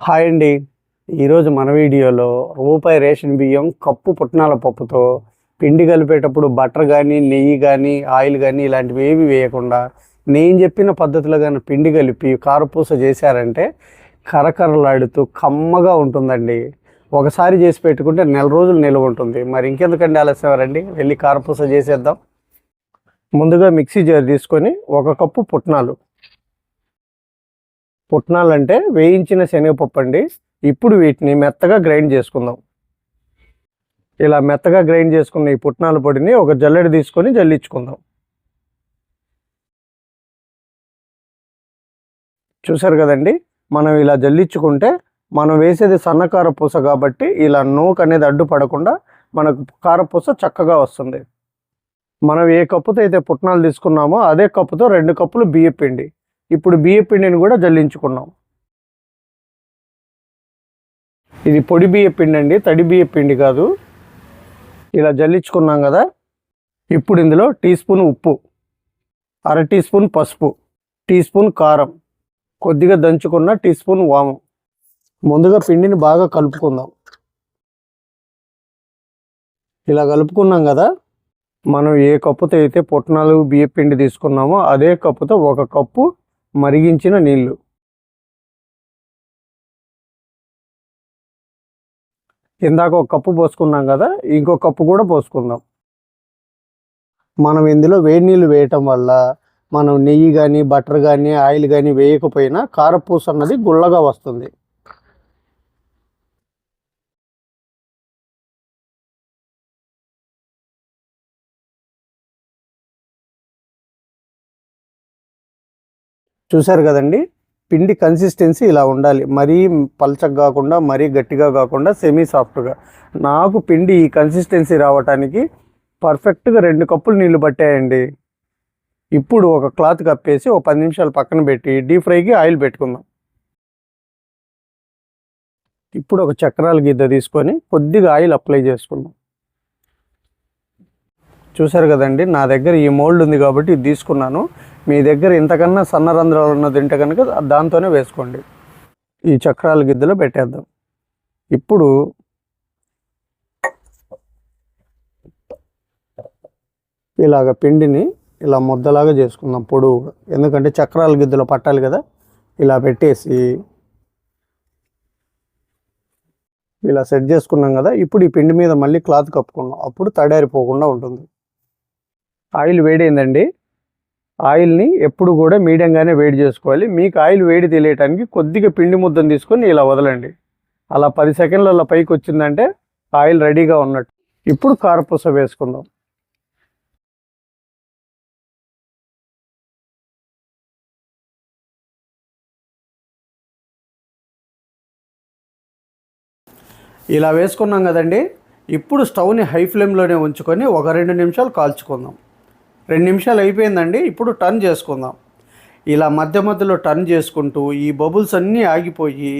Hi అండి. ఈరోజు మన వీడియోలో రూపాయి రేషన్ బియ్యం కప్పు పుట్నాల పప్పుతో పిండి కలిపేటప్పుడు బటర్ కానీ నెయ్యి కానీ ఆయిల్ కానీ ఇలాంటివి ఏవి వేయకుండా నేను చెప్పిన పద్ధతిలో కానీ పిండి కలిపి కారపూస చేశారంటే కరకరలాడుతూ కమ్మగా ఉంటుందండి. ఒకసారి చేసి పెట్టుకుంటే నెల రోజులు నిల్వ ఉంటుంది. మరి ఇంకెందుకండి ఆలస్యం రండి వెళ్ళి కారపూస చేసేద్దాం. ముందుగా మిక్సీ జార్ తీసుకొని ఒక కప్పు పుట్నాలు పుట్నాలు అంటే వేయించిన శనగపప్పు అండి ఇప్పుడు వీటిని మెత్తగా గ్రైండ్ చేసుకుందాం. ఇలా మెత్తగా గ్రైండ్ చేసుకున్న ఈ పుట్నాల పొడిని ఒక జల్లెడ తీసుకొని జల్లించుకుందాం. చూసారు కదండి? మనం ఇలా జల్లించుకుంటే మనం వేసేది సన్న కారపూస కాబట్టి ఇలా నూక అనేది అడ్డుపడకుండా మనకు కారపూస చక్కగా వస్తుంది. మనం ఏ కప్పుతో అయితే పుట్నాలు తీసుకున్నామో అదే కప్పుతో రెండు కప్పులు బియ్య పిండి ఇప్పుడు బియ్య పిండిని కూడా జల్లించుకున్నాం. ఇది పొడి బియ్య పిండి అండి తడి బియ్య పిండి కాదు. ఇలా జల్లించుకున్నాం కదా ఇప్పుడు ఇందులో టీ స్పూన్ ఉప్పు అర టీ స్పూన్ పసుపు టీ స్పూన్ కారం కొద్దిగా దంచుకున్న టీ స్పూన్ వాము. ముందుగా పిండిని బాగా కలుపుకుందాం. ఇలా కలుపుకున్నాం కదా మనం ఏ కప్పుతో అయితే పుట్నాలు బియ్య పిండి తీసుకున్నామో అదే కప్పుతో ఒక కప్పు మరిగించిన నీళ్ళు. ఇందాక ఒక కప్పు పోసుకున్నాం కదా ఇంకో కప్పు కూడా పోసుకుందాం. మనం ఇందులో వేడి నీళ్ళు వేయటం వల్ల మనం నెయ్యి కానీ బటర్ కానీ ఆయిల్ కానీ వేయకపోయినా కారపూస అన్నది గుల్లగా వస్తుంది. చూసారు కదండి? పిండి కన్సిస్టెన్సీ ఇలా ఉండాలి. మరీ పల్చగా కాకుండా మరీ గట్టిగా కాకుండా సెమీ సాఫ్ట్గా నాకు పిండి ఈ కన్సిస్టెన్సీ రావటానికి పర్ఫెక్ట్గా రెండు కప్పులు నీళ్ళు పట్టాయండి. ఇప్పుడు ఒక క్లాత్ కప్పేసి ఒక పది నిమిషాలు పక్కన పెట్టి డీప్ ఫ్రైకి ఆయిల్ పెట్టుకుందాం. ఇప్పుడు ఒక చక్రాల గిద్ద తీసుకొని కొద్దిగా ఆయిల్ అప్లై చేసుకుందాం. చూసారు కదండి నా దగ్గర ఈ మోల్డ్ ఉంది కాబట్టి ఇది తీసుకున్నాను. మీ దగ్గర ఇంతకన్నా సన్న రంధ్రాలు ఉన్నది తింటే కనుక దాంతోనే వేసుకోండి. ఈ చక్రాల గిద్దెలో పెట్టేద్దాం. ఇప్పుడు ఇలాగ పిండిని ఇలా ముద్దలాగా చేసుకుందాం పొడవుగా. ఎందుకంటే చక్రాల గిద్దెలో పట్టాలి కదా ఇలా పెట్టేసి ఇలా సెట్ చేసుకున్నాం కదా ఇప్పుడు ఈ పిండి మీద మళ్ళీ క్లాత్ కప్పుకున్నాం అప్పుడు తడారిపోకుండా ఉంటుంది. ఆయిల్ వేడైందండి. ఆయిల్ని ఎప్పుడు కూడా మీడియంగానే వేడి చేసుకోవాలి. మీకు ఆయిల్ వేడి తెలియటానికి కొద్దిగా పిండి ముద్దను తీసుకొని ఇలా వదలండి. అలా పది సెకండ్లలో పైకి వచ్చిందంటే ఆయిల్ రెడీగా ఉన్నట్టు. ఇప్పుడు కారపూస వేసుకుందాం. ఇలా వేసుకున్నాం కదండి. ఇప్పుడు స్టవ్ని హై ఫ్లేమ్లోనే ఉంచుకొని ఒక రెండు నిమిషాలు కాల్చుకుందాం. రెండు నిమిషాలు అయిపోయిందండి ఇప్పుడు టర్న్ చేసుకుందాం. ఇలా మధ్య మధ్యలో టర్న్ చేసుకుంటూ ఈ బబుల్స్ అన్నీ ఆగిపోయి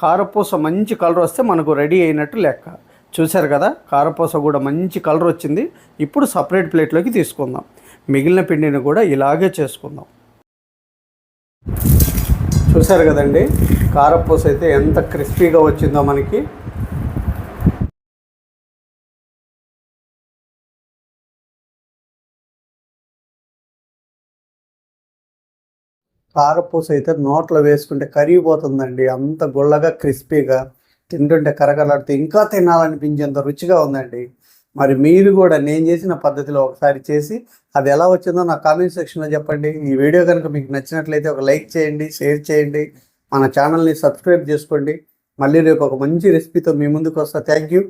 కారపూస మంచి కలర్ వస్తే మనకు రెడీ అయినట్టు లెక్క. చూశారు కదా కారపూస కూడా మంచి కలర్ వచ్చింది. ఇప్పుడు సపరేట్ ప్లేట్లోకి తీసుకుందాం. మిగిలిన పిండిని కూడా ఇలాగే చేసుకుందాం. చూశారు కదండి కారపూస అయితే ఎంత క్రిస్పీగా వచ్చిందో మనకి. కారపూస అయితే నోట్లో వేసుకుంటే కరిగిపోతుందండి. అంత గుల్లగా క్రిస్పీగా తింటుంటే కరగలాడితే ఇంకా తినాలనిపించేంత రుచిగా ఉందండి. మరి మీరు కూడా నేను చేసిన పద్ధతిలో ఒకసారి చేసి అది ఎలా వచ్చిందో నా కామెంట్ సెక్షన్లో చెప్పండి. ఈ వీడియో కనుక మీకు నచ్చినట్లయితే ఒక లైక్ చేయండి షేర్ చేయండి మన ఛానల్ని సబ్స్క్రైబ్ చేసుకోండి. మళ్ళీ రేపు ఒక మంచి రెసిపీతో మీ ముందుకు వస్తా. Thank you.